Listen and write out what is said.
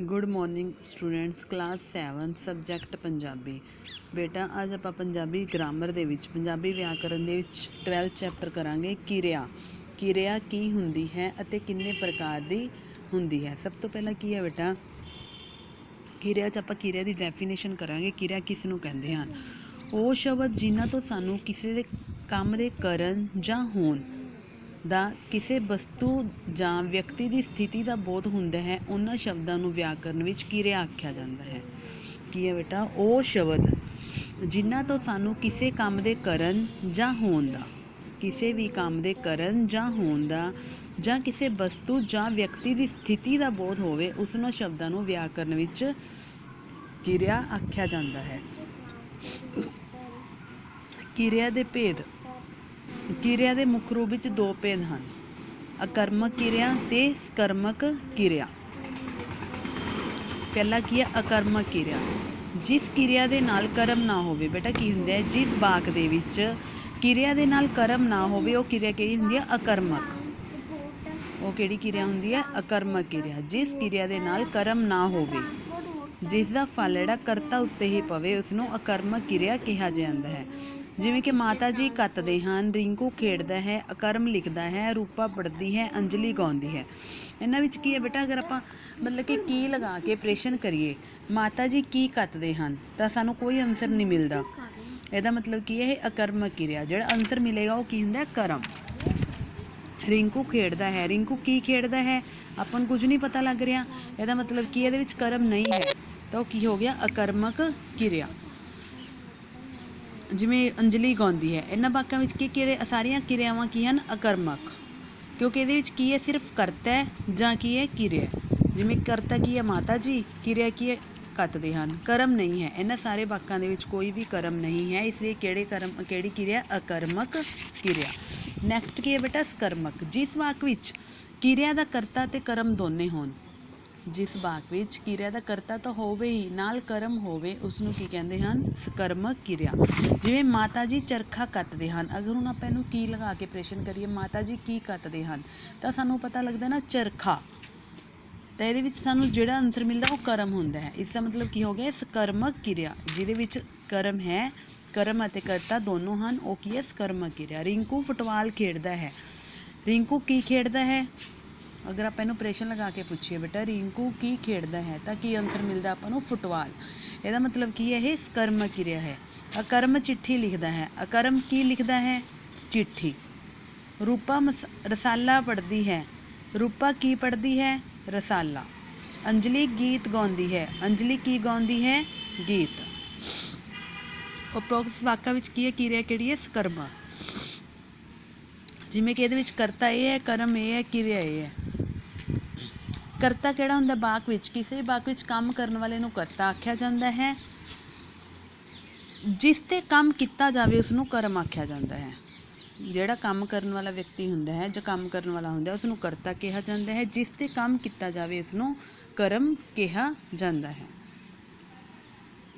Good morning students class 7 subject Punjabi ਬੇਟਾ, ਅੱਜ ਆਪਾਂ ਪੰਜਾਬੀ ਗ੍ਰਾਮਰ ਦੇ ਵਿੱਚ, ਪੰਜਾਬੀ ਵਿਆਕਰਨ ਦੇ ਵਿੱਚ 12 ਚੈਪਟਰ ਕਰਾਂਗੇ। ਕਿਰਿਆ। ਕਿਰਿਆ ਕੀ ਹੁੰਦੀ ਹੈ ਅਤੇ ਕਿੰਨੇ ਪ੍ਰਕਾਰ ਦੀ ਹੁੰਦੀ ਹੈ? ਸਭ ਤੋਂ ਪਹਿਲਾਂ ਕੀ ਹੈ ਬੇਟਾ? ਕਿਰਿਆ 'ਚ ਆਪਾਂ ਕਿਰਿਆ ਦੀ ਡੈਫੀਨੇਸ਼ਨ ਕਰਾਂਗੇ। ਕਿਰਿਆ ਕਿਸ ਨੂੰ ਕਹਿੰਦੇ ਹਨ? ਉਹ ਸ਼ਬਦ ਜਿਨ੍ਹਾਂ ਤੋਂ ਸਾਨੂੰ ਕਿਸੇ ਦੇ ਕੰਮ ਦੇ ਕਰਨ ਜਾਂ ਹੋਣ ਦਾ ਕਿਸੇ ਵਸਤੂ ਜਾਂ ਵਿਅਕਤੀ ਦੀ ਸਥਿਤੀ ਦਾ ਬੋਧ ਹੁੰਦਾ ਹੈ, ਉਹਨਾਂ ਸ਼ਬਦਾਂ ਨੂੰ ਵਿਆਕਰਨ ਵਿੱਚ ਕਿਰਿਆ ਆਖਿਆ ਜਾਂਦਾ ਹੈ? ਕੀ ਹੈ ਬੇਟਾ? ਉਹ ਸ਼ਬਦ ਜਿਨ੍ਹਾਂ ਤੋਂ ਸਾਨੂੰ ਕਿਸੇ ਕੰਮ ਦੇ ਕਰਨ ਜਾਂ ਹੋਣ ਦਾ, ਕਿਸੇ ਵੀ ਕੰਮ ਦੇ ਕਰਨ ਜਾਂ ਹੋਣ ਦਾ ਜਾਂ ਕਿਸੇ ਵਸਤੂ ਜਾਂ ਵਿਅਕਤੀ ਦੀ ਸਥਿਤੀ ਦਾ ਬੋਧ ਹੋਵੇ ਉਸ ਨੂੰ ਸ਼ਬਦਾਂ ਨੂੰ ਵਿਆਕਰਨ ਵਿੱਚ ਕਿਰਿਆ ਆਖਿਆ ਜਾਂਦਾ ਹੈ। ਕਿਰਿਆ ਦੇ ਭੇਦ ਕਿਰਿਆ ਦੇ ਮੁੱਖ ਰੂਪ ਵਿੱਚ ਦੋ ਭੇਦ ਹਨ। ਅਕਰਮਕ ਕਿਰਿਆ ਤੇ ਸਕਰਮਕ ਕਿਰਿਆ। ਪਹਿਲਾ ਕੀ ਹੈ? ਅਕਰਮਕ ਕਿਰਿਆ। ਜਿਸ ਕਿਰਿਆ ਦੇ ਨਾਲ ਕਰਮ ਨਾ ਹੋਵੇ, ਬੇਟਾ ਕੀ ਹੁੰਦਾ ਹੈ? ਜਿਸ ਬਾਕ ਦੇ ਵਿੱਚ ਕਿਰਿਆ ਦੇ ਨਾਲ ਕਰਮ ਨਾ ਹੋਵੇ, ਉਹ ਕਿਰਿਆ ਕਿਹੜੀ ਹੁੰਦੀ ਹੈ? ਅਕਰਮਕ। ਉਹ ਕਿਹੜੀ ਕਿਰਿਆ ਹੁੰਦੀ ਹੈ? ਅਕਰਮਕ ਕਿਰਿਆ। ਜਿਸ ਕਿਰਿਆ ਦੇ ਨਾਲ ਕਰਮ ਨਾ ਹੋਵੇ, ਜਿਸ ਦਾ ਫਲ ਜਿਹੜਾ ਕਰਤਾ ਉੱਤੇ ਹੀ ਪਵੇ ਉਸ ਨੂੰ ਅਕਰਮਕ ਕਿਰਿਆ ਕਿਹਾ ਜਾਂਦਾ ਹੈ। ਜਿਵੇਂ ਕਿ ਮਾਤਾ ਜੀ ਕੱਤਦੇ ਹਨ, ਰਿੰਕੂ ਖੇਡਦਾ ਹੈ, ਅਕਰਮ ਲਿਖਦਾ ਹੈ, ਰੂਪਾ ਪੜਦੀ ਹੈ, ਅੰਜਲੀ ਗਾਉਂਦੀ ਹੈ। ਇਹਨਾਂ ਵਿੱਚ ਕੀ ਹੈ ਬੇਟਾ, ਅਗਰ ਆਪਾਂ ਮਤਲਬ ਕਿ ਕੀ ਲਗਾ ਕੇ ਪ੍ਰੇਸ਼ਨ ਕਰੀਏ, ਮਾਤਾ ਜੀ ਕੀ ਕੱਤਦੇ ਹਨ, ਤਾਂ ਸਾਨੂੰ ਕੋਈ ਆਨਸਰ ਨਹੀਂ ਮਿਲਦਾ। ਇਹਦਾ ਮਤਲਬ ਕੀ ਹੈ, ਇਹ ਅਕਰਮਕ ਕਿਰਿਆ, ਜਿਹੜਾ ਆਨਸਰ ਮਿਲੇਗਾ ਉਹ ਕੀ ਹੁੰਦਾ ਹੈ, ਕਰਮ। ਰਿੰਕੂ ਖੇਡਦਾ ਹੈ, ਰਿੰਕੂ ਕੀ ਖੇਡਦਾ ਹੈ, ਆਪਾਂ ਨੂੰ ਕੁਝ ਨਹੀਂ ਪਤਾ ਲੱਗ ਰਿਹਾ। ਇਹਦਾ ਮਤਲਬ ਕੀ ਇਹਦੇ ਵਿੱਚ ਕਰਮ ਨਹੀਂ ਹੈ, ਤਾਂ ਉਹ ਕੀ ਹੋ ਗਿਆ, ਅਕਰਮਕ ਕਿਰਿਆ। ਜਿਵੇਂ ਅੰਜਲੀ ਗਾਉਂਦੀ ਹੈ, ਇਹਨਾਂ ਬਾਕਾਂ ਵਿੱਚ ਕੀ ਕਿਹੜੇ, ਸਾਰੀਆਂ ਕਿਰਿਆਵਾਂ ਕੀ ਹਨ? ਅਕਰਮਕ। ਕਿਉਂਕਿ ਇਹਦੇ ਵਿੱਚ ਕੀ ਹੈ? ਸਿਰਫ ਕਰਤਾ ਹੈ ਜਾਂ ਕੀ ਹੈ? ਕਿਰਿਆ ਜਿਵੇਂ ਕਰਤਾ ਕੀ ਹੈ ਮਾਤਾ ਜੀ, ਕਿਰਿਆ ਕੀ ਹੈ? ਕੱਤਦੇ ਹਨ। ਕਰਮ ਨਹੀਂ ਹੈ। ਇਹਨਾਂ ਸਾਰੇ ਬਾਕਾਂ ਦੇ ਵਿੱਚ ਕੋਈ ਵੀ ਕਰਮ ਨਹੀਂ ਹੈ, ਇਸ ਲਈ ਕਿਹੜੇ ਕਰਮ, ਕਿਹੜੀ ਕਿਰਿਆ? ਅਕਰਮਕ ਕਿਰਿਆ। ਨੈਕਸਟ ਕੀ ਹੈ ਬੇਟਾ? ਸਕਰਮਕ। ਜਿਸ ਵਾਕ ਵਿੱਚ ਕਿਰਿਆ ਦਾ ਕਰਤਾ ਤੇ ਕਰਮ ਦੋਨੇ ਹੋਣ ਜਿਸ ਵਾਕ ਵਿੱਚ ਕਿਰਿਆ ਦਾ ਕਰਤਾ ਤਾਂ ਹੋਵੇ ਹੀ, ਨਾਲ ਕਰਮ ਹੋਵੇ ਉਸ ਨੂੰ ਕੀ ਕਹਿੰਦੇ ਹਨ? ਸਕਰਮਕ ਕਿਰਿਆ। ਜਿਵੇਂ ਮਾਤਾ ਜੀ ਚਰਖਾ ਕੱਤਦੇ ਹਨ, ਅਗਰ ਹੁਣ ਆਪਾਂ ਇਹਨੂੰ ਕੀ ਲਗਾ ਕੇ ਪ੍ਰਸ਼ਨ ਕਰੀਏ, ਮਾਤਾ ਜੀ ਕੀ ਕੱਤਦੇ ਹਨ, ਤਾਂ ਸਾਨੂੰ ਪਤਾ ਲੱਗਦਾ ਨਾ ਚਰਖਾ। ਤਾਂ ਇਹਦੇ ਵਿੱਚ ਸਾਨੂੰ ਜਿਹੜਾ ਆਨਸਰ ਮਿਲਦਾ ਉਹ ਕਰਮ ਹੁੰਦਾ ਹੈ। ਇਸ ਦਾ ਮਤਲਬ ਕੀ ਹੋ ਗਿਆ ਸਕਰਮਕ ਕਿਰਿਆ, ਜਿਹਦੇ ਵਿੱਚ ਕਰਮ ਹੈ, ਕਰਮ ਅਤੇ ਕਰਤਾ ਦੋਨੋਂ ਹਨ, ਉਹ ਕੀ ਹੈ? ਸਕਰਮਕ ਕਿਰਿਆ। ਰਿੰਕੂ ਫੁੱਟਬਾਲ ਖੇਡਦਾ ਹੈ। ਰਿੰਕੂ ਕੀ ਖੇਡਦਾ ਹੈ? ਅਗਰ ਆਪਾਂ ਇਹਨੂੰ ਪ੍ਰੈਸ਼ਨ ਲਗਾ ਕੇ ਪੁੱਛੀਏ, ਬੇਟਾ ਰਿੰਕੂ ਕੀ ਖੇਡਦਾ ਹੈ, ਤਾਂ ਕੀ ਆਨਸਰ ਮਿਲਦਾ ਆਪਾਂ ਨੂੰ? ਫੁੱਟਬਾਲ। ਇਹਦਾ ਮਤਲਬ ਕੀ ਹੈ, ਇਹ ਸਕਰਮ ਕਿਰਿਆ ਹੈ। ਅਕਰਮ ਚਿੱਠੀ ਲਿਖਦਾ ਹੈ। ਅਕਰਮ ਕੀ ਲਿਖਦਾ ਹੈ? ਚਿੱਠੀ। ਰੂਪਾ ਮਸ- ਰਸਾਲਾ ਪੜ੍ਹਦੀ ਹੈ। ਰੂਪਾ ਕੀ ਪੜ੍ਹਦੀ ਹੈ? ਰਸਾਲਾ। ਅੰਜਲੀ ਗੀਤ ਗਾਉਂਦੀ ਹੈ। ਅੰਜਲੀ ਕੀ ਗਾਉਂਦੀ ਹੈ? ਗੀਤ। ਉਪਰੋਕਤ ਵਾਕਾਂ ਵਿੱਚ ਕੀ ਹੈ ਕਿਰਿਆ ਕਿਹੜੀ ਹੈ? ਸਕਰਮਾ। ਜਿਵੇਂ ਕਿ ਇਹਦੇ ਵਿੱਚ ਕਰਤਾ ਇਹ ਹੈ, ਕਰਮ ਇਹ ਹੈ, ਕਿਰਿਆ ਇਹ ਹੈ। ਕਰਤਾ ਕਿਹੜਾ ਹੁੰਦਾ? ਬਾਕ ਵਿੱਚ ਕਿਸੇ ਵੀ ਵਿੱਚ ਕੰਮ ਕਰਨ ਵਾਲੇ ਨੂੰ ਕਰਤਾ ਆਖਿਆ ਜਾਂਦਾ ਹੈ। ਜਿਸ ਤੇ ਕੰਮ ਕੀਤਾ ਜਾਵੇ ਉਸ ਨੂੰ ਕਰਮ ਆਖਿਆ ਜਾਂਦਾ ਹੈ। ਜਿਹੜਾ ਕੰਮ ਕਰਨ ਵਾਲਾ ਵਿਅਕਤੀ ਹੁੰਦਾ ਹੈ ਜਾਂ ਕੰਮ ਕਰਨ ਵਾਲਾ ਹੁੰਦਾ ਹੈ ਉਸ ਨੂੰ ਕਰਤਾ ਕਿਹਾ ਜਾਂਦਾ ਹੈ। ਜਿਸ ਤੇ ਕੰਮ ਕੀਤਾ ਜਾਵੇ ਇਸ ਨੂੰ ਕਰਮ ਕਿਹਾ ਜਾਂਦਾ ਹੈ।